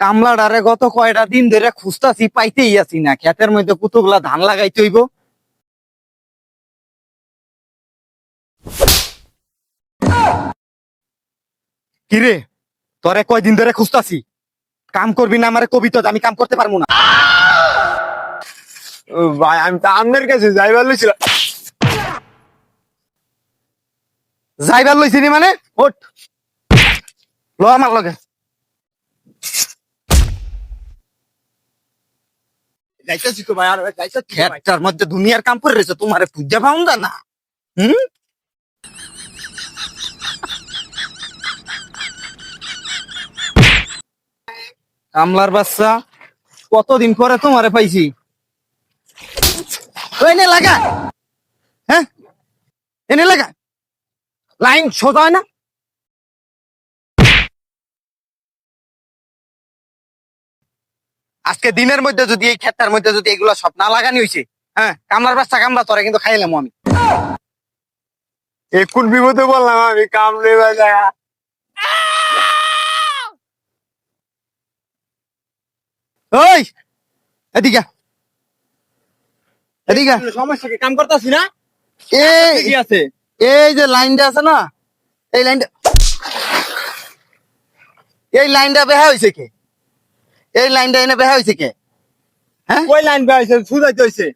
কামলাডারে গত কয়টা দিন ধরে খুঁজতাছি পাইতেই আছি না। ক্ষেতের মধ্যে কুতুগুলা ধান লাগাইতে হইব। কিরে তোরে কয়দিন ধরে খুঁজতাছি? কাম করবি না আমার কবি তো আমি কাম করতে পারব না। ভাই আমি তো আপনার কাছে যাইবার লইছিলাম। যাইবার লইছি নি মানে? ওঠ। ল আমার লগে। যাইতেছি মধ্যে দুনিয়ার কাম করে রয়েছে তোমারে পূজা পাউন না হুম? কামলার বাচ্চা, কতদিন পরে তোমারে পাইছি? এনে লাগা। হ্যাঁ? এনে লাগা। লাইন সোজা না? আজকে দিনের মধ্যে যদি এই ক্ষেতটার মধ্যে যদি এগুলো সব না লাগানি হয়েছে হ্যাঁ কামলার বাচ্চা কামলা তোরা কিন্তু খাইলাম আমি। এখন বিপদে বললাম আমি কাম লেবার ওই এদিকে আ। এদিকে সমস্যা কি? কাম করতেছি না? এই কি আছে? এই যে লাইনটা আছে না এই লাইনটা এই লাইনটা বেহা হয়েছে কে? এই লাইনটা এনে বেহা হয়েছে কে? হ্যাঁ? ওই লাইন বাইছে সুজাইতে হইছে।